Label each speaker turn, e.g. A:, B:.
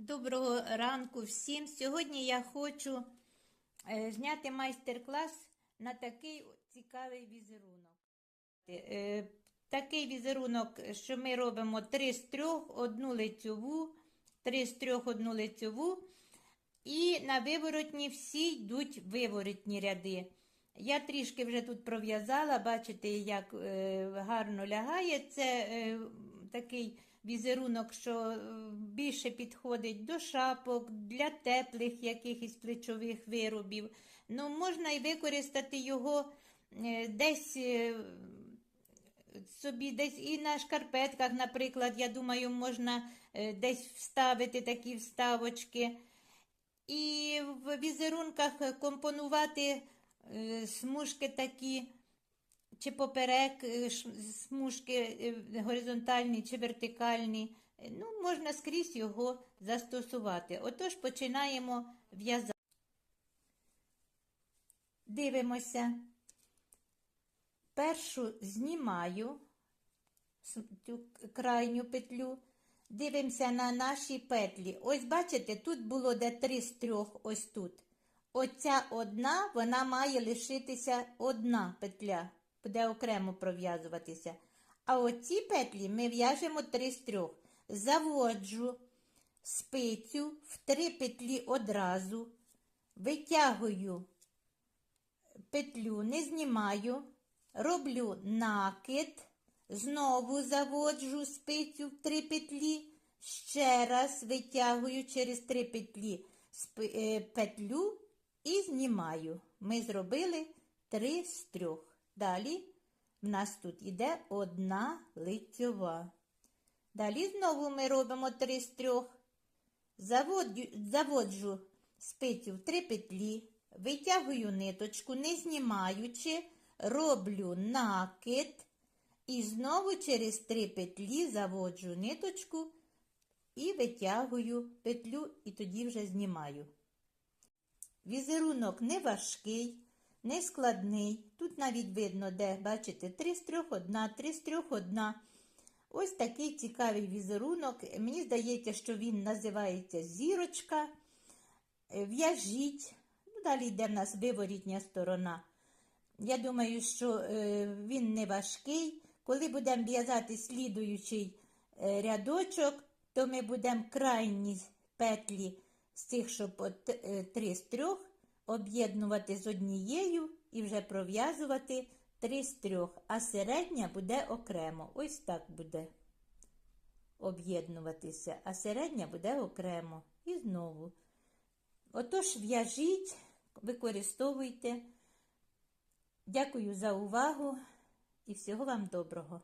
A: Доброго ранку всім. Сьогодні я хочу е, зняти майстер-клас на такий цікавий візерунок. Е, такий візерунок, що ми робимо 3 з 3, одну лицьову, 3 з 3, одну лицьову. І на виворотні всі йдуть виворотні ряди. Я трішки вже тут пров'язала, бачите, як е, гарно лягає. Це такий візерунок, що е, більше підходить до шапок, для теплих якихось плечових виробів. Ну, можна і використати його е, десь. е, Собі десь і на шкарпетках, наприклад, я думаю, можна десь вставити такі вставочки. І в візерунках компонувати смужки такі, чи поперек е, смужки е, горизонтальні чи вертикальні. Е, Ну, можна скрізь його застосувати. Отож починаємо в'язати. Дивимося. Першу знімаю цю крайню петлю. Дивимося на наші петлі. Ось бачите, тут було де три з трьох, ось тут. Оця одна, вона має лишитися одна петля, буде окремо пров'язуватися. А оці петлі ми в'яжемо три з трьох. Заводжу спицю в три петлі одразу, витягую петлю, не знімаю, роблю накид, знову заводжу спицю в три петлі, ще раз витягую через три петлі е, петлю і знімаю. Ми зробили три з трьох. Далі в нас тут іде одна лицьова. Далі знову ми робимо три з трьох. Заводжу, заводжу спицю в три петлі, витягую ниточку, не знімаючи, роблю накид і знову через три петлі заводжу ниточку і витягую петлю, і тоді вже знімаю. Візерунок не важкий, не складний. Тут навіть видно, де, бачите, три з трьох одна, три з трьох одна. Ось такий цікавий візерунок. Мені здається, що він називається зірочка. Е, В'яжіть. Ну, далі йде в нас виворітня сторона. Я думаю, що е, він не важкий. Коли будемо в'язати слідуючий е, рядочок, то ми будемо крайні петлі з цих, що по т- е, три з трьох, об'єднувати з однією і вже пров'язувати три з трьох, а середня буде окремо. Ось так буде об'єднуватися, а середня буде окремо. І знову. Отож, в'яжіть, використовуйте. Дякую за увагу і всього вам доброго.